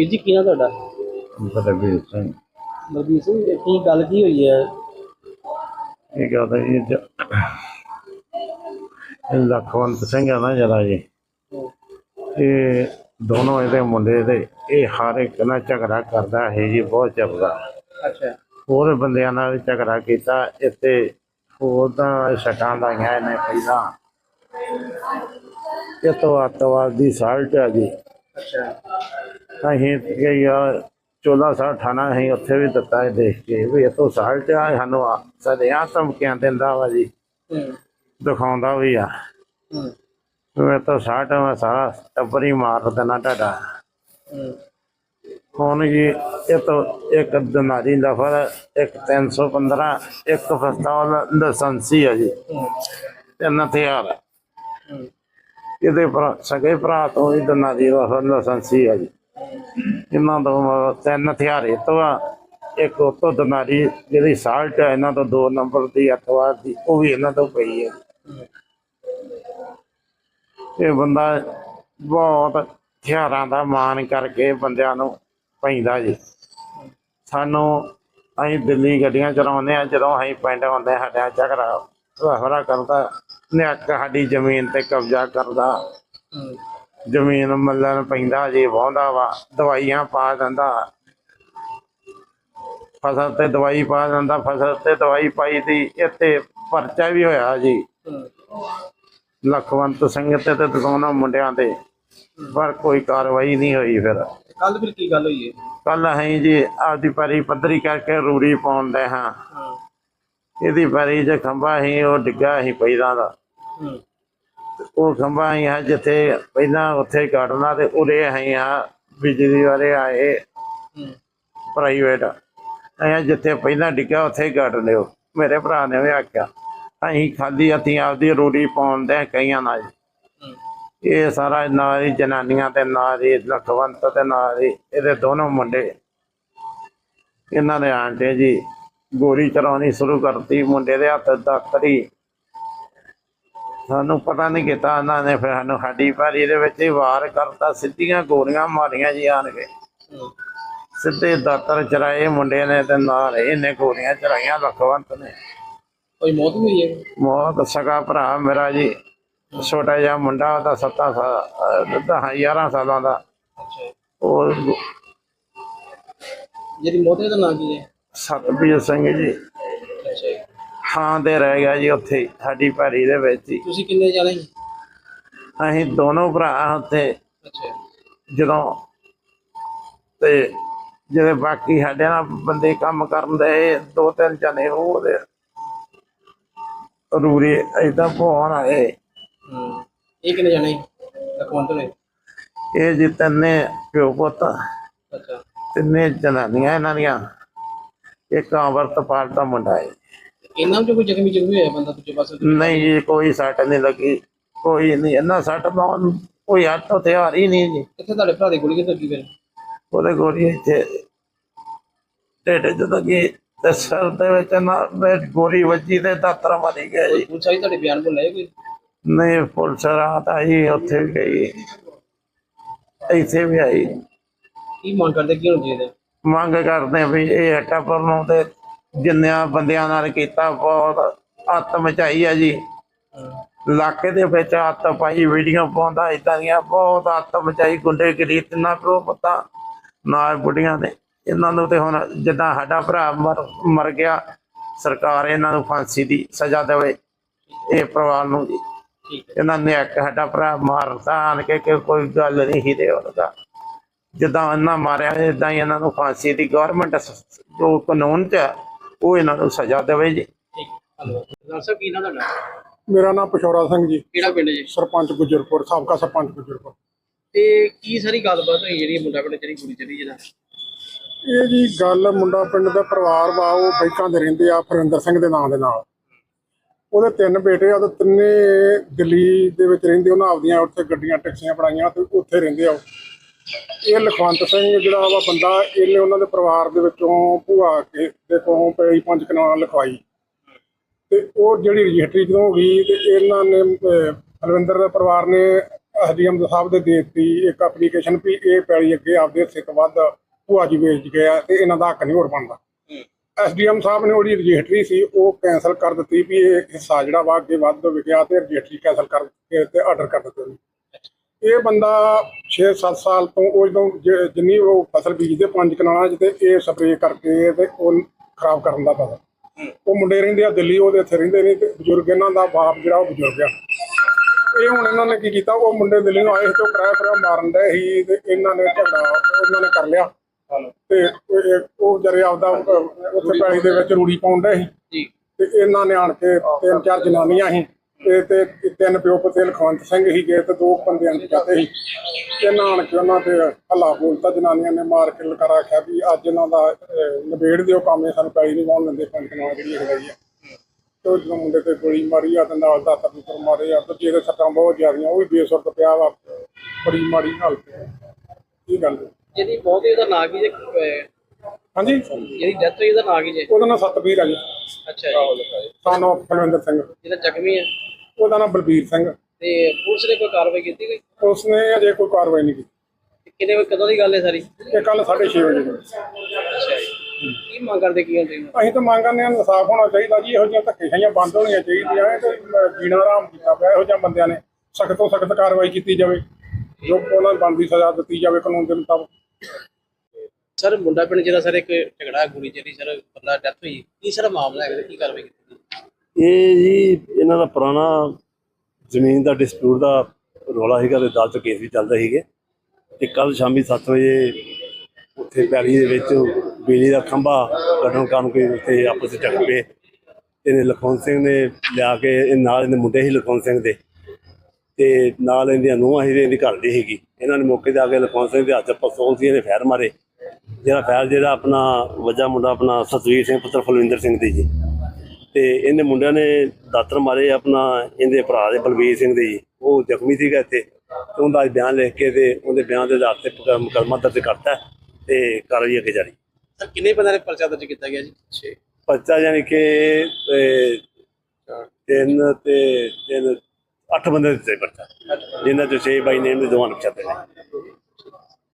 ਵੀਰ ਜੀ ਕੀ ਨਾ ਤੁਹਾਡਾ? ਬਲਬੀਰ ਸਿੰਘ। ਮਲਬੀਰ ਸਿੰਘ ਇਹ ਕੀ ਗੱਲ ਕੀ ਹੋਈ ਹੈ? ਇਹ ਕਹਿੰਦਾ ਜੀ ਜ- ਇਹ ਲਖਵੰਤ ਸਿੰਘ ਆ ਨਾ ਜਰਾ ਜੀ। ਇਹ ਦੋਨੋਂ ਇਹਦੇ ਮੁੰਡੇ ਦੇ ਇਹ ਹਰ ਇੱਕ ਨਾਲ ਝਗੜਾ ਕਰਦਾ ਹੈ ਜੀ ਬਹੁਤ ਚੱਲਦਾ ਅੱਛਾ। ਹੋਰ ਬੰਦਿਆਂ ਨਾਲ ਵੀ ਝਗੜਾ ਕੀਤਾ ਇੱਥੇ ਹੋਰ ਤਾਂ ਛਟਾਂ ਲਾਈਆਂ ਇਹਨੇ ਪਹਿਲਾਂ। ਇਹ ਤੋਂ ਅੱਤਵਾਦ ਦੀ ਸਾਲਟ ਆ ਜੀ। ਅੱਛਾ। ਅਸੀਂ ਕਿ ਯਾਰ 1418 ਅਸੀਂ ਉੱਥੇ ਵੀ ਦਿੱਤਾ ਹੈ ਦੇਖ ਕੇ ਵੀ ਇਹ ਤੋਂ ਸਾਲਟ ਆ ਸਾਨੂੰ ਸਦਿਆਂ ਧਮਕੀਆਂ ਦਿੰਦਾ ਵਾ ਜੀ। ਹੂੰ। ਦਿਖਾਉਂਦਾ ਵੀ ਆ। ਹੂੰ। ਮੈਂ ਤਾਂ ਸਾਲਟ ਮੈਂ ਸਾਰਾ ਟੱਬਰ ਹੀ ਮਾਰ ਦੇਣਾ ਤੁਹਾਡਾ। ਹੂੰ। ਹੁਣ ਜੀ ਇਹ ਤੋਂ ਇੱਕ ਦਿਨਾਰੀ ਲਫਰ ਇੱਕ 315 ਇੱਕ ਫਸਤਾਵਲ ਲਾਇਸੈਂਸੀ ਆ ਜੀ। ਹੂੰ। ਤਿੰਨ ਹਥਿਆਰ। ਹੂੰ। ਇਹਦੇ ਸਗੇ ਭਰਾ ਤੋਂ ਹੀ ਦਿਨਾਰੀ ਲਫਰ ਲਾਇਸੈਂਸੀ ਆ ਜੀ। ਇਹਨਾਂ ਤੋਂ ਤਿੰਨ ਹਥਿਆਰ ਤੋਂ ਆ ਇੱਕ ਉਹ ਤੋਂ ਜਿਹੜੀ ਸਾਲਟ ਹੈ ਇਹਨਾਂ ਤੋਂ ਦੋ ਨੰਬਰ ਦੀ ਅਤਵਾਰ ਦੀ ਉਹ ਵੀ ਇਹਨਾਂ ਤੋਂ ਪਈ ਹੈ ਇਹ ਬੰਦਾ ਬਹੁਤ ਹਥਿਆਰਾਂ ਦਾ ਮਾਣ ਕਰਕੇ ਬੰਦਿਆਂ ਨੂੰ ਪੈਂਦਾ ਜੀ। ਸਾਨੂੰ ਅਸੀਂ ਦਿੱਲੀ ਗੱਡੀਆਂ ਚਲਾਉਂਦੇ ਆ ਜਦੋਂ ਅਸੀਂ ਪਿੰਡ ਆਉਂਦੇ ਹਾਂ, ਸਾਡਾ ਝਗੜਾ ਹਰਾ ਕਰਦਾ ਨਿਆਕ ਸਾਡੀ ਜ਼ਮੀਨ ਤੇ ਕਬਜ਼ਾ ਕਰਦਾ। ਜ਼ਮੀਨ ਮੱਲਣ ਪੈਂਦਾ ਜੀ ਵਾਹੁੰਦਾ ਵਾ ਦਵਾਈਆਂ ਪਾ ਦਿੰਦਾ। ਫਸਲ ਤੇ ਦਵਾਈ ਪਾ ਦਿੰਦਾ ਫਸਲ ਤੇ ਦਵਾਈ ਪਾਈ ਦੀ ਇੱਥੇ ਪਰਚਾ ਵੀ ਹੋਇਆ ਜੀ। ਲਖਵੰਤ ਸਿੰਘ ਤੇ ਤੇ ਦੋਨਾਂ ਮੁੰਡਿਆਂ ਤੇ ਪਰ ਕੋਈ ਕਾਰਵਾਈ ਨਹੀਂ ਹੋਈ ਫਿਰ। ਕੱਲ ਫਿਰ ਕੀ ਗੱਲ ਹੋਈ ਹੈ ਕੱਲ ਅਸੀਂ ਜੀ ਆਪਦੀ ਪਰੀ ਪੱਧਰੀ ਕਰਕੇ ਰੂੜੀ ਪਾਉਂਦੇ ਹਾਂ। ਹੂੰ। ਇਹਦੀ ਪਰੀ 'ਚ ਖੰਭਾ ਸੀ ਉਹ ਡਿੱਗਾ ਸੀ ਪਹਿਲਾਂ ਦਾ। ਉਹ ਖੰਭਾ ਅਸੀਂ ਆ ਜਿੱਥੇ ਪਹਿਲਾਂ ਉੱਥੇ ਕੱਢਣਾ ਤੇ ਉਰੇ ਅਸੀਂ ਆ ਬਿਜਲੀ ਵਾਲੇ ਆਏ। ਹੂੰ। ਪ੍ਰਾਈਵੇਟ ਅਸੀਂ ਜਿੱਥੇ ਪਹਿਲਾਂ ਡਿੱਗਾ ਉੱਥੇ ਹੀ ਕੱਢ ਲਿਓ। ਮੇਰੇ ਭਰਾ ਨੇ ਵੀ ਆਖਿਆ ਅਸੀਂ ਖਾਲੀ ਹੱਥੀਂ ਆਪਦੀ ਰੂੜੀ ਪਾਉਂਦੇ ਕਈਆਂ ਨਾਲ ਹੂੰ। ਇਹ ਸਾਰਾ ਹੀ ਜਨਾਨੀਆਂ ਤੇ ਹੀ ਲਖਵੰਤ ਤੇ ਹੀ ਇਹਦੇ ਦੋਨੋਂ ਮੁੰਡੇ। ਇਹਨਾਂ ਨੇ ਆਂਟੇ ਜੀ ਗੋਲੀ ਚਲਾਉਣੀ ਸ਼ੁਰੂ ਕਰਤੀ ਮੁੰਡੇ ਦੇ ਹੱਥ ਦਾਤਰੀ ਸਾਨੂੰ ਪਤਾ ਨਹੀਂ ਕੀਤਾ ਇਹਨਾਂ ਨੇ ਫਿਰ ਸਾਨੂੰ ਸਾਡੀ ਭਾਰੀ ਦੇ ਵਿੱਚ ਹੀ ਵਾਰ ਕਰਤਾ ਸਿੱਧੀਆਂ ਗੋਲੀਆਂ ਮਾਰੀਆਂ ਜੀ ਆਣ ਕੇ। ਸਿੱਧੇ ਦਾਤਰ ਚਰਾਏ ਮੁੰਡੇ ਨੇ ਤੇ ਨਾਲ ਇਹਨੇ ਗੋਲੀਆਂ ਚਲਾਈਆਂ ਲਖਵੰਤ ਨੇ। ਕੋਈ ਮੌਤ ਵੀ ਹੋਈ ਹੈ? ਮੌਤ ਸਗਾ ਭਰਾ ਮੇਰਾ ਜੀ। ਛੋਟਾ ਜਿਹਾ ਮੁੰਡਾ ਉਹਦਾ 7 ਸਾਲ 11 ਸਾਲਾਂ ਦਾ। ਅੱਛਾ ਉਹ ਜਿਹਦੀ ਮੌਤ ਦਾ ਨਾਂ ਕੀ ਹੈ? ਸਤਬੀਰ ਸਿੰਘ ਜੀ। ਥਾਂ ਤੇ ਰਹਿ ਗਿਆ ਜੀ ਉੱਥੇ ਹੀ, ਸਾਡੀ ਭਾਰੀ ਦੇ ਵਿੱਚ ਹੀ। ਤੁਸੀਂ ਕਿੰਨੇ ਜਾਣੇ ਸੀ? ਅਸੀਂ ਦੋਨੋਂ ਭਰਾ ਉੱਥੇ। ਅੱਛਾ। ਜਦੋਂ ਤੇ ਜਿਹੜੇ ਬਾਕੀ ਸਾਡੇ ਨਾਲ ਬੰਦੇ ਕੰਮ ਕਰਨ ਦੇ ਦੋ ਤਿੰਨ ਜਣੇ ਉਹਦੇ ਰੂਰੇ ਏਦਾਂ ਪਹੁੰਚ ਆਏ। ਹੂੰ ਇਹ ਕਿੰਨੇ ਜਾਣੇ ਲਖਵੰਤ ਨੇ ਇਹ ਜੀ ਤਿੰਨੇ ਪਿਓ ਪੁੱਤ। ਅੱਛਾ। ਤਿੰਨੇ ਜਨਾਨੀਆਂ ਇਹਨਾਂ ਦੀਆਂ। ਇੱਕ ਅਮਰਤਪਾਲ ਦਾ ਮੁੰਡਾ ਹੈ ਇਹਨਾਂ ਵਿੱਚ ਕੋਈ ਜ਼ਖਮੀ ਜ਼ਖਮੀ ਹੋਇਆ ਬੰਦਾ ਦੂਜੇ ਪਾਸੇ ਨਹੀਂ ਜੀ ਕੋਈ ਸੱਟ ਨਹੀਂ ਲੱਗੀ ਕੋਈ ਨਹੀਂ ਇਹਨਾਂ ਸੱਟ ਪਾਉਣ ਕੋਈ ਹੱਥ ਹਥਿਆਰ ਹੀ ਨਹੀਂ ਜੀ। ਕਿੱਥੇ ਤੁਹਾਡੇ ਭਰਾ ਦੀ ਗੋਲੀ ਕਿੱਥੇ ਲੱਗੀ ਫਿਰ? ਉਹਦੇ ਗੋਲੀ ਇੱਥੇ ਢਿੱਡ ਚ ਲੱਗੀ ਤੇ ਸਿਰ ਦੇ ਵਿੱਚ ਨਾ ਵਿੱਚ ਗੋਲੀ ਵੱਜੀ ਤੇ ਦਾਤਰ ਮਾਰੀ ਗਿਆ ਜੀ। ਆਈ ਤੁਹਾਡੇ ਬਿਆਨ ਬੋਲ ਲਏ ਕੋਈ? ਨਹੀਂ ਪੁਲਿਸ ਰਾਤ ਆਈ ਉੱਥੇ ਵੀ ਗਈ। ਇੱਥੇ ਵੀ ਆਈ। ਕੀ ਮੰਗ ਕਰਦੇ ਕੀ ਹੋਣਾ ਚਾਹੀਦਾ ਮੰਗ ਕਰਦੇ ਵੀ ਇਹ ਹਟਾਪੁਰ ਨੂੰ ਤੇ ਜਿੰਨਿਆਂ ਬੰਦਿਆਂ ਨਾਲ ਕੀਤਾ ਬਹੁਤ ਅੱਤ ਮਚਾਈ ਆ ਜੀ। ਹੂੰ ਇਲਾਕੇ ਦੇ ਵਿੱਚ ਅੱਤ ਪਾਈ ਵੀਡੀਓ ਪਾਉਂਦਾ ਇਦਾਂ ਦੀਆਂ ਬਹੁਤ ਅੱਤ ਮਚਾਈ ਗੁੰਡੇ ਗਰੀ ਤਿੰਨਾਂ ਪਿਓ ਪਤਾ ਨਾਲ ਬੁੱਢੀਆਂ ਨੇ ਇਹਨਾਂ ਨੂੰ ਤੇ ਹੁਣ ਜਿੱਦਾਂ ਸਾਡਾ ਭਰਾ ਮਰ ਗਿਆ ਸਰਕਾਰ ਇਹਨਾਂ ਨੂੰ ਫਾਂਸੀ ਦੀ ਸਜ਼ਾ ਦੇਵੇ ਇਹ ਪਰਿਵਾਰ ਨੂੰ ਜੀ। ਹੈ। ਇਹਨਾਂ ਨੇ ਇੱਕ ਸਾਡਾ ਭਰਾ ਮਾਰਤਾ ਆਣ ਕੇ ਕਿ ਕੋਈ ਗੱਲ ਨਹੀਂ ਹੀ ਦੇ ਉਹਦਾ। ਜਿੱਦਾਂ ਇਹਨਾਂ ਮਾਰਿਆ ਇਦਾਂ ਹੀ ਇਹਨਾਂ ਨੂੰ ਫਾਂਸੀ ਦੀ ਗਵਰਨਮੈਂਟ ਜੋ ਕਾਨੂੰਨ ਚ ਹੈ, ਉਹ ਇਹਨਾਂ ਨੂੰ ਸਜ਼ਾ ਦੇਵੇ ਜੀ। ਠੀਕ ਧੰਨਵਾਦ। ਡਾਕਟਰ ਸਾਹਿਬ ਕੀ ਨਾ ਤੁਹਾਡਾ? ਮੇਰਾ ਨਾਮ ਪਸ਼ੌਰਾ ਸਿੰਘ ਜੀ। ਕਿਹੜਾ ਪਿੰਡ ਜੀ? ਸਰਪੰਚ ਗੁਜਰਪੁਰ ਸਾਬਕਾ ਸਰਪੰਚ ਗੁਜਰਪੁਰ। ਤੇ ਕੀ ਸਾਰੀ ਗੱਲਬਾਤ ਹੋਈ ਜਿਹੜੀ ਮੁੰਡਾ ਪਿੰਡ ਜਿਹੜੀ ਗੋਲੀ ਚੱਲੀ ਜਿਹੜਾ ਇਹ ਜੀ ਗੱਲ ਮੁੰਡਾ ਪਿੰਡ ਦਾ ਪਰਿਵਾਰ ਵਾ ਉਹ ਬੈਂਕਾਂ ਦੇ ਰਹਿੰਦੇ ਆ ਫਰਿੰਦਰ ਸਿੰਘ ਦੇ ਨਾਂ ਦੇ ਨਾਲ। ਉਹਦੇ ਤਿੰਨ ਬੇਟੇ ਆ ਉਹਦੇ ਤਿੰਨੇ ਦਿੱਲੀ ਦੇ ਵਿੱਚ ਰਹਿੰਦੇ ਉਹਨਾਂ ਆਪਦੀਆਂ ਉੱਥੇ ਗੱਡੀਆਂ ਟੈਕਸੀਆਂ ਬਣਾਈਆਂ ਤੇ ਉੱਥੇ ਰਹਿੰਦੇ ਆ ਉਹ। ਇਹ ਲਖਵੰਤ ਸਿੰਘ ਜਿਹੜਾ ਵਾ ਬੰਦਾ ਇਹਨੇ ਉਹਨਾਂ ਦੇ ਪਰਿਵਾਰ ਦੇ ਵਿੱਚੋਂ ਭੂਆ ਕੇ ਦੇ ਕੋਲੋਂ ਪਈ ਪੰਜ ਕਨਾਲ ਲਿਖਵਾਈ। ਤੇ ਉਹ ਜਿਹੜੀ ਰਜਿਸਟਰੀ ਜਦੋਂ ਹੋ ਗਈ ਤੇ ਇਹਨਾਂ ਨੇ ਅਹ, ਦੇ ਪਰਿਵਾਰ ਨੇ ਐਸਡੀਐਮ ਸਾਹਿਬ ਦੇ ਦੇ ਦਿੱਤੀ ਇੱਕ ਐਪਲੀਕੇਸ਼ਨ ਵੀ ਇਹ ਪੈਲੀ ਅੱਗੇ ਆਪਦੇ ਹਿੱਸੇ ਤੋਂ ਵੱਧ ਭੂਆ ਜੀ ਵੇਚ ਗਿਆ ਤੇ ਇਹਨਾਂ ਦਾ ਹੱਕ ਨਹੀਂ ਹੋਰ ਬਣਦਾ। ਐਸਡੀਐਮ ਸਾਹਿਬ ਨੇ ਉਹਦੀ ਰਜਿਸਟਰੀ ਸੀ ਉਹ ਕੈਨਸਲ ਕਰ ਦਿੱਤੀ ਵੀ ਇਹ ਹਿੱਸਾ ਜਿਹੜਾ ਵਾ ਅੱਗੇ ਵੱਧ ਵਿਕਿਆ ਤੇ ਰਜਿਸਟਰੀ ਕੈਨਸਲ ਕਰਕੇ ਤੇ ਆਰਡਰ ਕਰ ਦਿੱਤੇ। ਇਹ ਬੰਦਾ 6-7 ਸਾਲ ਤੋਂ ਉਹ ਜਦੋਂ ਜ- ਜਿੰਨੀ ਉਹ ਫਸਲ ਬੀਜਦੇ ਪੰਜ ਕਨਾਲਾਂ 'ਚ ਤੇ ਇਹ ਸਪਰੇਅ ਕਰਕੇ ਤੇ ਉਹ ਖਰਾਬ ਕਰਨ ਦਾ ਪਤਾ। ਉਹ ਮੁੰਡੇ ਰਹਿੰਦੇ ਆ ਦਿੱਲੀ ਉਹਦੇ ਇੱਥੇ ਰਹਿੰਦੇ ਨੇ ਤੇ ਬਜ਼ੁਰਗ ਇਹਨਾਂ ਦਾ ਬਾਪ ਜਿਹੜਾ ਉਹ ਬਜ਼ੁਰਗ ਆ। ਇਹ ਹੁਣ ਇਹਨਾਂ ਨੇ ਕੀ ਕੀਤਾ ਉਹ ਮੁੰਡੇ ਦਿੱਲੀ ਨੂੰ ਆਏ ਸੀ ਤੇ ਉਹ ਕਿਰਾਇਆ ਕਿਰਾਇਆ ਮਾਰਨ ਦੇ ਸੀ ਤੇ ਇਹਨਾਂ ਨੇ ਝਗੜਾ ਉਹਨਾਂ ਨੇ ਕਰ ਲਿਆ। ਤੇ ਉਹ- ਇਹ- ਉਹ ਜਰੇ ਆਪਦਾ ਅਹ, ਉੱਥੇ ਪੈਲੀ ਦੇ ਵਿੱਚ ਰੂੜੀ ਪਾਉਣ ਦੇ ਸੀ। ਜੀ। ਤੇ ਇਹਨਾਂ ਨੇ ਆਣ ਕੇ ਤਿੰਨ ਚਾਰ ਜਨਾਨੀਆਂ ਸੀ। ਤੇ ਤੇ ਤਿੰਨ ਪਿਓ ਪੁੱਤੇ ਲਖਵੰਤ ਸਿੰਘ ਸੀਗੇ ਤੇ ਦੋ ਬੰਦੇ ਅਣਪਛਾਤੇ ਸੀ। ਇਹਨਾਂ ਆਣ ਕੇ ਉਹਨਾਂ ਤੇ ਹੱਲਾ ਬੋਲਤਾ ਜਨਾਨੀਆਂ ਨੇ ਮਾਰ ਕੇ ਲਕਾਰਾ ਆਖਿਆ ਵੀ ਅੱਜ ਇਹਨਾਂ ਦਾ ਨਿਬੇੜ ਦਿਓ ਕੰਮ ਇਹ ਸਾਨੂੰ ਪੈਲੀ ਨਹੀਂ ਵਾਉਣ ਦਿੰਦੇ ਪੰਜ ਨਾਲ ਜਿਹੜੀ ਹੈਗੀ ਆ। ਤੇ ਜਦੋਂ ਮੁੰਡੇ ਤੇ ਗੋਲੀ ਮਾਰੀ ਆ ਤੇ ਨਾਲ ਦਾ ਤਬੂਤਰ ਮਾਰੇ ਆ ਤੇ ਜਿਹਦੇ ਸੱਟਾਂ ਬਹੁਤ ਜ਼ਿਆਦੀਆਂ ਉਹ ਵੀ ਬੇਸੁਰਤ ਪਿਆ ਵਾ ਬੜੀ ਮਾੜੀ ਹਾਲਤ ਹੈ ਕੀ ਗੱਲ ਹੈ? ਜਿਹਦੀ ਬਹੁਤ ਹੀ ਉਹਦਾ ਨਾਂ ਕੀ ਜੇ ਹਾਂਜੀ? ਜਿਹਦੀ ਡੈਥ ਹੋਈ ਉਹਦਾ ਨਾਂ ਕੀ ਜੇ ਉਹਦਾ ਨਾਂ ਸਤਬੀਰ ਆ ਜੀ। ਅੱਛਾ ਜੀ। ਸਾਨੂੰ ਫਲਵਿੰਦਰ ਸਿੰਘ। ਜਿਹੜਾ ਜ਼ਖਮੀ ਹੈ? ਉਹਦਾ ਨਾਂ ਬਲਬੀਰ ਸਿੰਘ ਤੇ ਪੁਲਿਸ ਨੇ ਕੋਈ ਕਾਰਵਾਈ ਕੀਤੀ ਕੋਈ? ਉਸਨੇ ਅਜੇ ਕੋਈ ਕਾਰਵਾਈ ਨਹੀਂ ਕੀਤੀ। ਤੇ ਕਿੰਨੇ ਵਜੇ ਕਦੋਂ ਦੀ ਗੱਲ ਹੈ ਸਾਰੀ? ਇਹ ਕੱਲ 6:30 ਵਜੇ ਦੀ। ਅੱਛਾ ਜੀ। ਕੀ ਮੰਗ ਕਰਦੇ ਕੀ ਹੁੰਦੇ ਹੋ? ਅਸੀਂ ਤਾਂ ਮੰਗ ਕਰਨੇ ਆ ਇਨਸਾਫ ਹੋਣਾ ਚਾਹੀਦਾ ਜੀ ਇਹੋ ਜਿਹੀਆਂ ਧੱਕੇ ਖਾਈਆਂ ਬੰਦ ਹੋਣੀਆਂ ਚਾਹੀਦੀਆਂ ਇਹ ਤੇ ਜੀਣਾ ਆਰਾਮ ਕੀਤਾ ਪਿਆ ਇਹੋ ਜਿਹੇ ਬੰਦਿਆਂ ਨੇ। ਸਖਤ ਤੋਂ ਸਖਤ ਕਾਰਵਾਈ ਕੀਤੀ ਜਾਵੇ ਜੋ ਉਹਨਾਂ ਨੂੰ ਬਣਦੀ ਸਜ਼ਾ ਦਿੱਤੀ ਜਾਵੇ ਕਾਨੂੰਨ ਦੇ ਮੁਤਾਬਕ। ਸਰ ਮੁੰਡਾ ਪਿੰਡ ਜਿਹੜਾ ਸਰ ਇੱਕ ਝਗੜਾ ਗੋਲੀ ਜਿਹੜੀ ਸਰ ਬੰਦਾ ਡੈਥ ਹੋਈ। ਕੀ ਸਰ ਮਾਮਲਾ ਹੈ ਕੀ ਕਾਰਵਾਈ ਕੀਤੀ? ਇਹ ਜੀ ਇਹਨਾਂ ਦਾ ਪੁਰਾਣਾ ਜ਼ਮੀਨ ਦਾ ਡਿਸਪਿਊਟ ਦਾ ਰੌਲਾ ਸੀਗਾ ਤੇ ਅਦਾਲਤ 'ਚ ਕੇਸ ਵੀ ਚੱਲਦਾ ਸੀਗੇ ਤੇ ਕੱਲ ਸ਼ਾਮੀ 7 ਵਜੇ ਉੱਥੇ ਪੈਲੀ ਦੇ ਵਿੱਚ ਬਿਜਲੀ ਦਾ ਖੰਭਾ ਕੱਢਣ ਕਾਰਨ ਕੋਈ ਉੱਥੇ ਆਪਸ ਵਿੱਚ ਝਗੜ ਪਏ। ਇਹਨੇ ਲਖਵੰਤ ਸਿੰਘ ਨੇ ਲਿਆ ਕੇ ਇਹ ਨਾਲ ਇਹਦੇ ਮੁੰਡੇ ਸੀ ਲਖਵੰਤ ਸਿੰਘ ਦੇ ਤੇ ਨਾਲ ਇਹਦੀਆਂ ਨੂੰਹਾਂ ਸੀ ਤੇ ਇਹਦੀ ਘਰ ਦੀ ਸੀਗੀ। ਇਹਨਾਂ ਨੇ ਮੌਕੇ ਤੇ ਆ ਕੇ ਲਖਵੰਤ ਸਿੰਘ ਦੇ ਹੱਥ 'ਚ ਪਿਸਤੌਲ ਸੀ, ਇਹਨੇ ਫੈਰ ਮਾਰੇ। ਜਿਹੜਾ ਫੈਰ ਜਿਹੜਾ ਆਪਣਾ ਵਜਾ ਮੁੰਡਾ ਆਪਣਾ ਸਤਵੀਰ ਸਿੰਘ, ਪੁੱਤਰ ਫਲਵਿੰਦਰ ਸਿੰਘ ਦੀ ਜੀ। ਤੇ ਇਹਨੇ ਮੁੰਡਿਆਂ ਨੇ ਦਾਤਰ ਮਾਰੇ ਆਪਣਾ ਇਹਦੇ ਭਰਾ ਦੇ ਬਲਵੀਰ ਸਿੰਘ ਦੇ ਜੀ। ਉਹ ਜ਼ਖਮੀ ਸੀਗਾ ਇੱਥੇ। ਤੇ ਉਹਦਾ ਅੱਜ ਬਿਆਨ ਲਿਖ ਕੇ ਤੇ ਉਹਦੇ ਬਿਆਨ ਦੇ ਆਧਾਰ ਤੇ ਮੁਕ- ਮੁਕੱਦਮਾ ਦਰਜ ਕਰਤਾ ਤੇ ਕਾਰਵਾਈ ਅੱਗੇ ਜਾਰੀ। ਸਰ ਕਿੰਨੇ ਬੰਦਿਆਂ ਨੇ ਪਰਚਾ ਦਰਜ ਕੀਤਾ ਗਿਆ ਜੀ? 6 ਪਰਚਾ ਯਾਨੀ ਕਿ ਤਿੰਨ ਤੇ ਤਿੰਨ ਅੱਠ ਬੰਦੇ ਦਿੱਤੇ ਪਰਚਾ। ਜਿਨ੍ਹਾਂ ਚੋਂ ਛੇ ਬਾਈ ਨੇਮ ਦੇ ਦੋਵਾਂ ਨੂੰ ਪਛਾਤੇ ਨੇ।